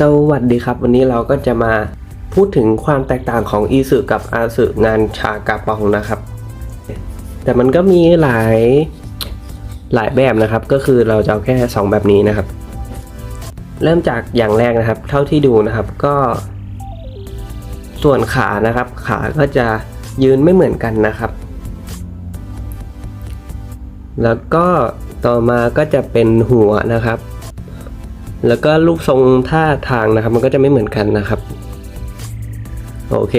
สวัสดีครับ วันนี้เราก็จะมาพูดถึงความแตกต่างของอีสึกับอาสึงานชากาปองนะครับ แต่มันก็มีหลายหลายแบบนะครับ ก็คือเราจะเอาแค่ 2 แบบนี้นะครับ เริ่มจากอย่างแรกนะครับ เท่าที่ดูนะครับก็ ส่วนขานะครับ ขาก็จะยืนไม่เหมือนกันนะครับ แล้วก็ต่อมาก็จะเป็นหัวนะครับ แล้วก็รูปทรงท่าทางนะครับ มันก็จะไม่เหมือนกันนะครับ โอเค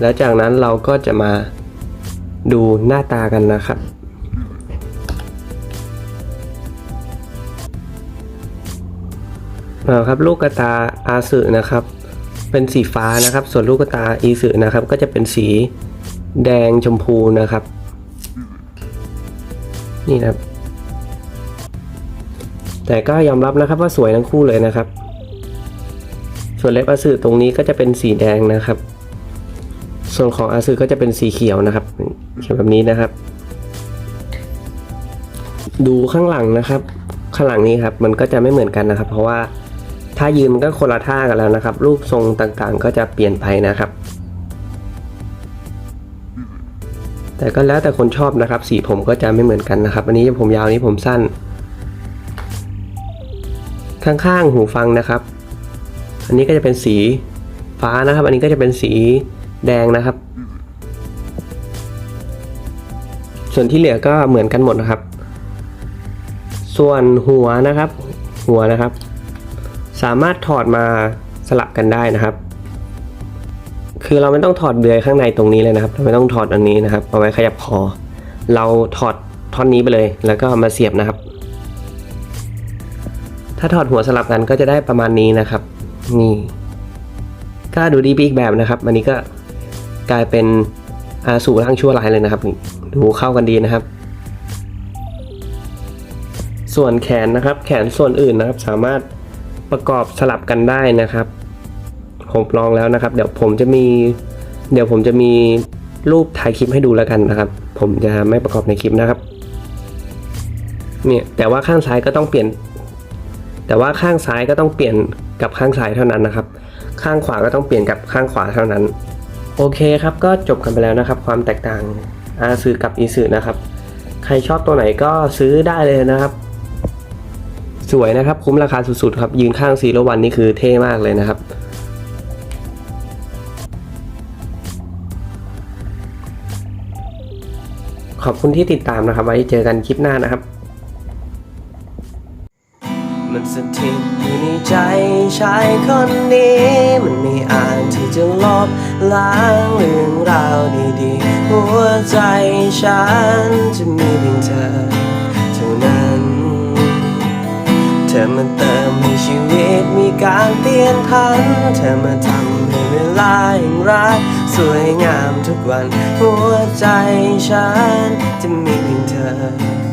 แล้วจากนั้นเราก็จะมาดูหน้าตากันนะครับ เอาครับลูกกระตาอาสึนะครับ เป็นสีฟ้านะครับ ส่วนลูกกระตาอีสึนะครับ ก็จะเป็นสีแดงชมพูนะครับ นี่นะครับ แต่ก็ยอมรับนะครับว่าสวยทั้งคู่เลยนะครับ ส่วนเล็บอาสึตรงนี้ก็จะเป็นสีแดงนะครับ ส่วนของอาสึก็จะเป็นสีเขียวนะครับเขียวแบบนี้นะครับ ดูข้างหลังนะครับ ข้างหลังนี้ครับมันก็จะไม่เหมือนกันนะครับ เพราะว่าถ้ายืนมันก็คนละท่ากันแล้วนะครับ รูปทรงต่างๆ ก็จะเปลี่ยนไปนะครับแต่ก็แล้วแต่คนชอบนะครับ สีผมก็จะไม่เหมือนกันนะครับ อันนี้ผมยาวนี้ผมสั้น ข้างๆหูฟังนะครับ อันนี้ก็จะเป็นสีฟ้านะครับ อันนี้ก็จะเป็นสีแดงนะครับ ส่วนที่เหลือก็เหมือนกันหมดนะครับ ส่วนหัวนะครับ หัวนะครับ สามารถถอดมาสลับกันได้นะครับ คือเราไม่ต้องถอดเดือยข้างในตรงนี้เลยนะครับ เราไม่ต้องถอดอันนี้นะครับ เอาไว้ขยับคอ เราถอดท่อนนี้ไปเลย แล้วก็มาเสียบนะครับ ถ้าถอดหัวสลับกันก็จะได้ประมาณนี้นะครับ นี่ก็ดูดีไปอีกแบบนะครับ อันนี้ก็กลายเป็นอาสูร่างชั่วร้ายเลยนะครับ ดูเข้ากันดีนะครับ ส่วนแขนนะครับ แขนส่วนอื่นนะครับ สามารถประกอบสลับกันได้นะครับ ผมลองแล้วนะครับ เดี๋ยวผมจะมี เดี๋ยวผมจะมีรูปถ่ายคลิปให้ดูแล้วกันนะครับ ผมจะไม่ประกอบในคลิปนะครับ เนี่ยแต่ว่าข้างซ้ายก็ต้องเปลี่ยน แต่ว่าข้างซ้ายก็ต้องเปลี่ยนกับข้างซ้ายเท่านั้นนะครับ ข้างขวาก็ต้องเปลี่ยนกับข้างขวาเท่านั้น โอเคครับก็จบกันไปแล้วนะครับ ความแตกต่างอาซือกับอีซือนะครับ ใครชอบตัวไหนก็ซื้อได้เลยนะครับ สวยนะครับคุ้มราคาสุดๆครับยืนข้างซีโรวันนี่คือเท่มากเลยนะครับขอบคุณที่ติดตามนะครับ ไว้เจอกันคลิปหน้านะครับ มันสถิตอยู่ในใจชายคนนี้ มันไม่อาจที่จะลบล้างเรื่องราวดีๆ หัวใจฉันจะมีเพียงเธอเท่านั้น เธอมาเติมให้ชีวิตมีการเปลี่ยนพัน เธอมาทำให้เวลาแห่งรักสวยงามทุกวัน หัวใจฉันจะมีเพียงเธอ